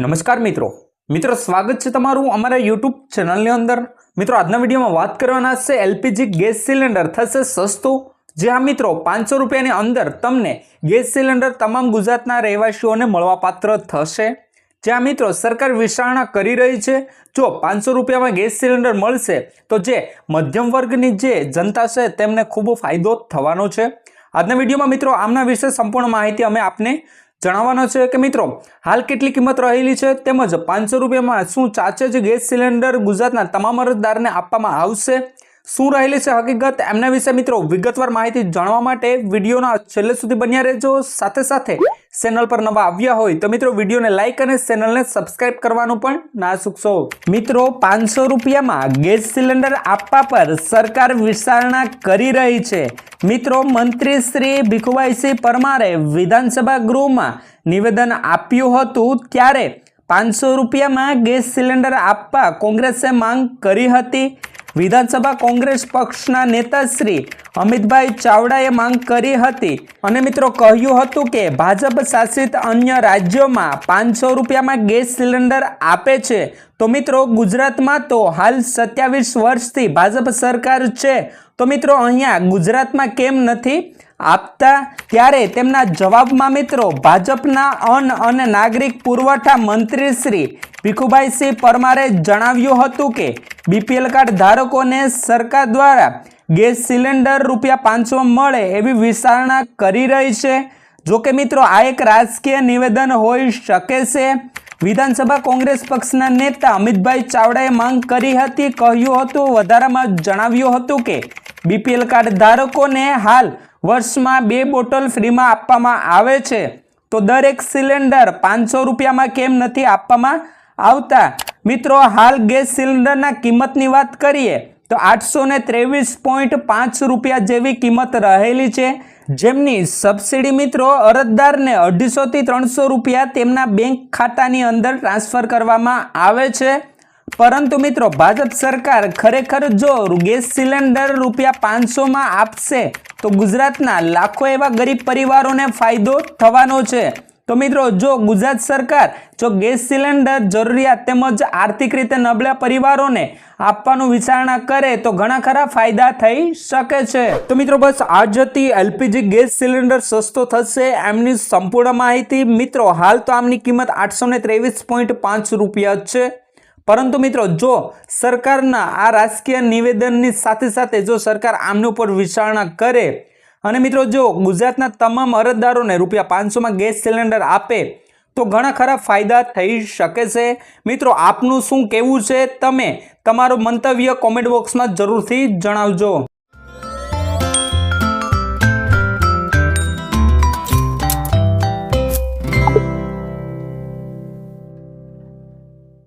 નમસ્કાર મિત્રો. મિત્રો, સ્વાગત છે તમારું અમારા યુટ્યુબ ચેનલની અંદર. મિત્રો, આજના વિડીયોમાં વાત કરવાના છે એલપીજી ગેસ સિલિન્ડર થશે સસ્તું. જે હા મિત્રો, પાંચસો રૂપિયાની અંદર તમને ગેસ સિલિન્ડર તમામ ગુજરાતના રહેવાસીઓને મળવાપાત્ર થશે. જ્યાં મિત્રો, સરકાર વિચારણા કરી રહી છે. જો પાંચસો રૂપિયામાં ગેસ સિલિન્ડર મળશે, તો જે મધ્યમ વર્ગની જે જનતા છે, તેમને ખૂબ ફાયદો થવાનો છે. આજના વિડીયોમાં મિત્રો, આમના વિશે સંપૂર્ણ માહિતી અમે આપને જણાવવાનો છે કે મિત્રો, હાલ કેટલી કિંમત રહેલી છે? તેમજ પાંચસો રૂપિયામાં શું ચાચે જ ગેસ સિલિન્ડર ગુજરાતના તમામ અરજદારને આપવામાં આવશે? શું રહેલી છે હકીકત? એમના વિશે મિત્રો વિગતવાર માહિતી જાણવા માટે વિડીયોના છેલ્લે સુધી બન્યા રહેજો. સાથે સાથે ચેનલ પર નવા આવ્યા હોય તો મિત્રો વિડીયોને લાઇક અને ચેનલને સબસ્ક્રાઇબ કરવાનું પણ ના ચૂકશો. મિત્રો, પાંચસો રૂપિયામાં ગેસ સિલિન્ડર આપવા પર સરકાર વિચારણા કરી રહી છે. મિત્રો મંત્રી શ્રી ભીખુભાઈસિંહ પરમારે વિધાનસભા ગૃહમાં નિવેદન આપ્યું હતું ત્યારે પાંચસો રૂપિયામાં ગેસ સિલિન્ડર આપવા કોંગ્રેસે માંગ કરી હતી. વિધાનસભા કોંગ્રેસ પક્ષના નેતા શ્રી અમિતભાઈ ચાવડાએ માંગ કરી હતી. અને મિત્રો કહ્યું હતું કે ભાજપ શાસિત અન્ય રાજ્યોમાં પાંચસો રૂપિયામાં ગેસ સિલિન્ડર આપે છે. તો મિત્રો ગુજરાતમાં તો હાલ સત્યાવીસ વર્ષથી ભાજપ સરકાર છે. તો મિત્રો અહીંયા ગુજરાતમાં કેમ નથી આપતા? ત્યારે તેમના જવાબમાં મિત્રો ભાજપના અન્ન અને નાગરિક પુરવઠા મંત્રી શ્રી ભીખુભાઈસિંહ પરમારે જણાવ્યું હતું કે બીપીએલ કાર્ડ ધારકોને સરકાર દ્વારા ગેસ સિલિન્ડર રૂપિયા પાંચસો મળે એવી વિચારણા કરી રહી છે. જો કે મિત્રો, આ એક રાજકીય નિવેદન હોઈ શકે છે. વિધાનસભા કોંગ્રેસ પક્ષના નેતા અમિતભાઈ ચાવડાએ માંગ કરી હતી. કહ્યું હતું, વધારામાં જણાવ્યું હતું કે, બીપીએલ કાર્ડ ધારકોને હાલ વર્ષમાં બે બોટલ ફ્રીમાં આપવામાં આવે છે. તો દરેક સિલિન્ડર પાંચસો રૂપિયામાં કેમ નથી આપવામાં આવતા? મિત્રો, હાલ ગેસ સિલિન્ડરના કિંમતની વાત કરીએ, તો આઠસો ત્રેવીસ પોઈન્ટ પાંચ રૂપિયા જેવી કિંમત રહેલી છે. જેમની સબસિડી મિત્રો, અરજદારને અઢીસોથી ત્રણસો રૂપિયા તેમના બેંક ખાતાની અંદર ટ્રાન્સફર કરવામાં આવે છે. પરંતુ મિત્રો, ભાજપ સરકાર ખરેખર જો ગેસ સિલિન્ડર રૂપિયા પાંચસોમાં આપશે, તો ગુજરાતના લાખો એવા ગરીબ પરિવારોને ફાયદો થવાનો છે. તો મિત્રો, જો ગુજરાત સરકાર, જો ગેસ સિલિન્ડર જરૂરિયાત તેમજ આર્થિક રીતે નબળા પરિવારોને આપવાનું વિચારણા કરે, તો ઘણા ખરા ફાયદા થઈ શકે છે. તો મિત્રો, બસ આ જતી એલપીજી ગેસ સિલિન્ડર સસ્તો થશે એમની સંપૂર્ણ માહિતી. મિત્રો, હાલ તો આમની કિંમત આઠસો ત્રેવીસ પોઈન્ટ પાંચ રૂપિયા છે. પરંતુ મિત્રો, જો સરકારના આ રાજકીય નિવેદનની સાથે સાથે જો સરકાર આમની ઉપર વિચારણા કરે અને મિત્રો જો ગુજરાતના તમામ અરજદારોને રૂપિયા પાંચસોમાં ગેસ સિલિન્ડર આપે, તો ઘણા ખરા ફાયદા થઈ શકે છે. મિત્રો, આપનું શું કહેવું છે? તમે તમારું મંતવ્ય કોમેન્ટ બોક્સમાં જરૂરથી જણાવજો.